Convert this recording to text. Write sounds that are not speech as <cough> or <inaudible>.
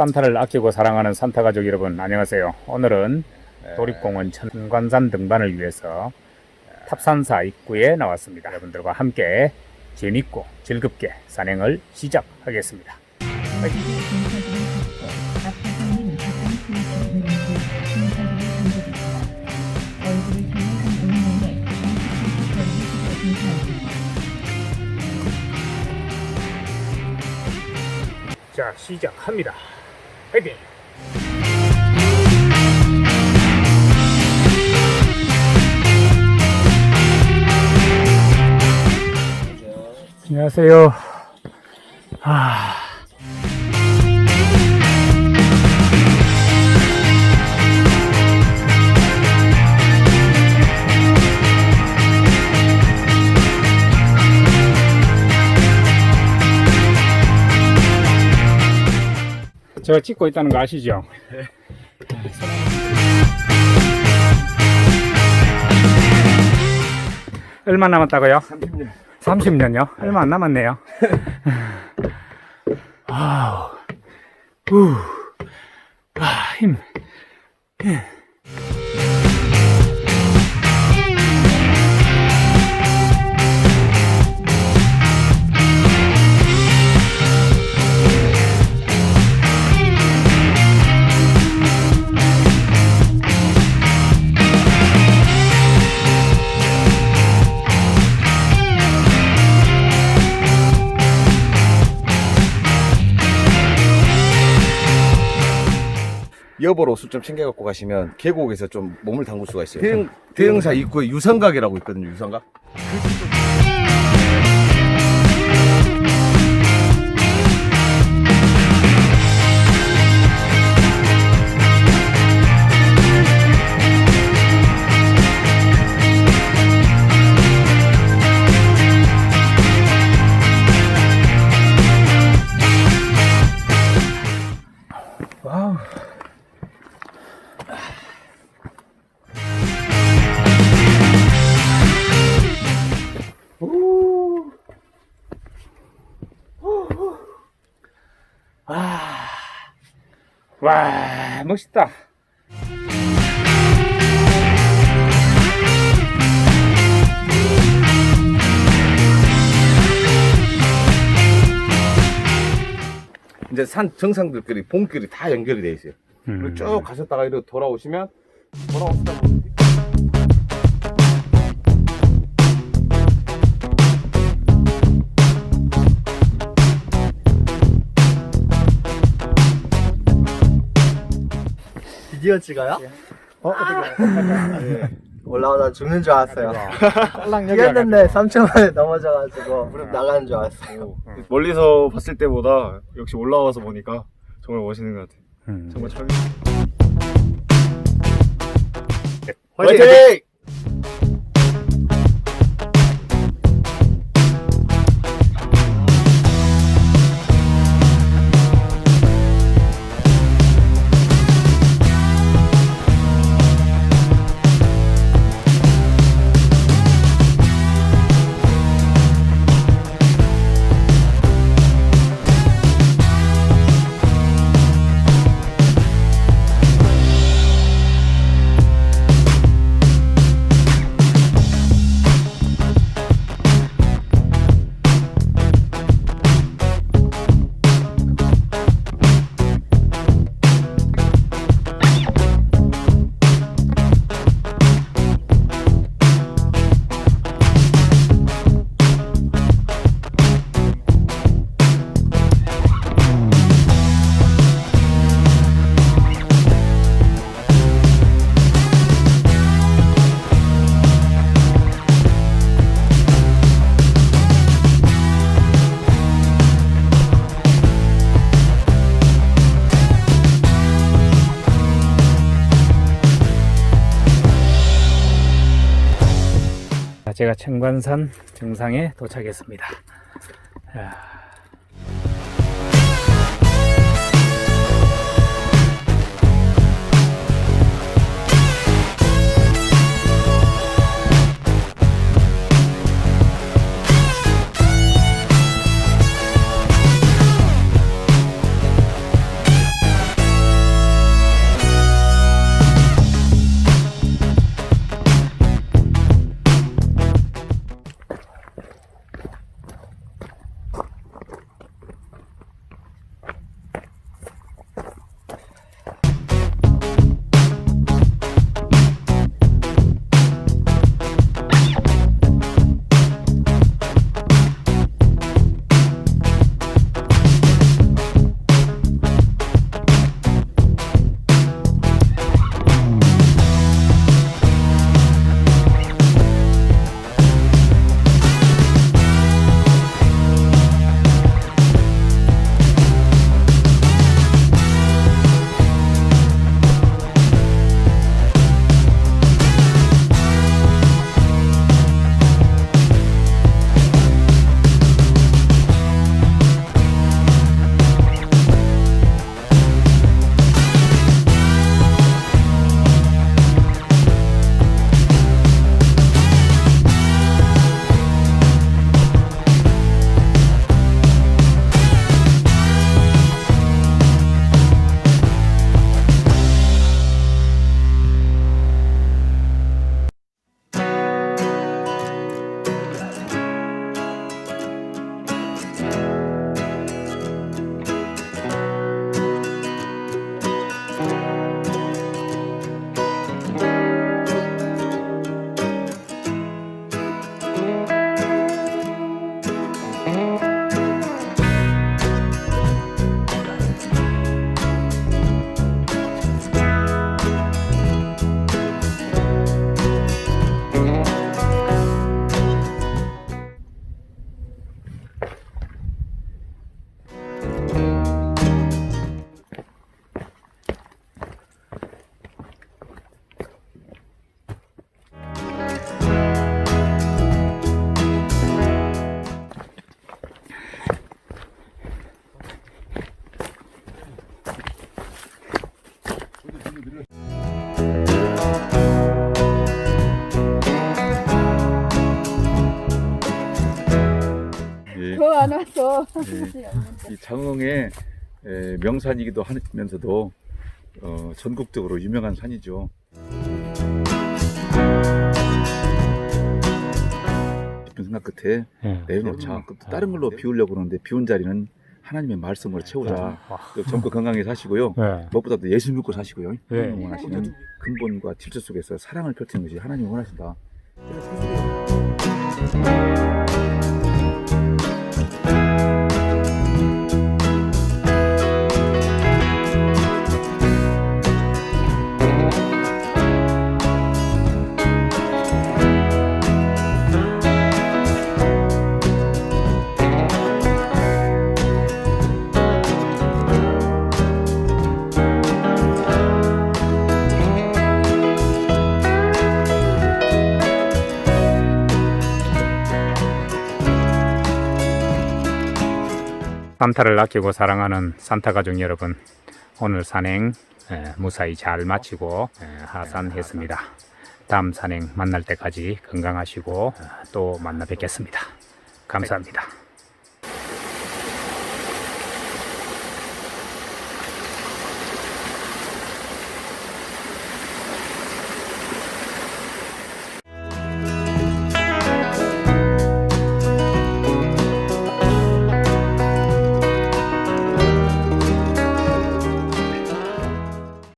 산타를 아끼고 사랑하는 산타 가족 여러분 안녕하세요. 오늘은 도립공원 천관산 등반을 위해서 탑산사 입구에 나왔습니다. 여러분들과 함께 재밌고 즐겁게 산행을 시작하겠습니다. 자 시작합니다. 화이팅! 안녕하세요. 아. 제가 찍고 있다는 거 아시죠? 얼마 남았다고요? 30년. 30년요? 얼마 안 남았네요. 아우, 후, 아, 힘. 여벌 옷을 좀 챙겨 갖고 가시면 계곡에서 좀 몸을 담글 수가 있어요. 대형, 대형사 입구에 유성각이라고 있거든요, 유성각. 와, 멋있다. 이제 산 정상들끼리 봉길이 다 연결이 돼 있어요. 음. 쭉 가셨다가 이렇게 돌아오시면 돌아오시다 보면 비디오 찍어요? 어, 어떻게? 올라오다 죽는 줄 알았어요. 딸랑 여기 뛰었는데 3초 만에 넘어져가지고 무릎 나가는 줄 알았어요. 멀리서 봤을 때보다 역시 올라와서 보니까 정말 멋있는 것 같아요. 음. 정말 철. 화이팅! 제가 청관산 정상에 도착했습니다. 야. 왔어. <laughs> 이 장흥의 에, 명산이기도 하면서도 어, 전국적으로 유명한 산이죠. 깊은 생각 끝에 예. 내려놓자. 그 다른 걸로 비우려고 그러는데 비운 자리는 하나님의 말씀으로 채우자. 와. 그 젊고 건강히 사시고요. 예. 무엇보다도 예수 믿고 사시고요. 예. 하나님 원하시는 근본과 질서 속에서 사랑을 펼치는 것이 하나님이 원하신다. 산타를 아끼고 사랑하는 산타 가족 여러분, 오늘 산행 에, 무사히 잘 마치고 에, 하산했습니다. 다음 산행 만날 때까지 건강하시고 어, 또 만나 뵙겠습니다. 감사합니다.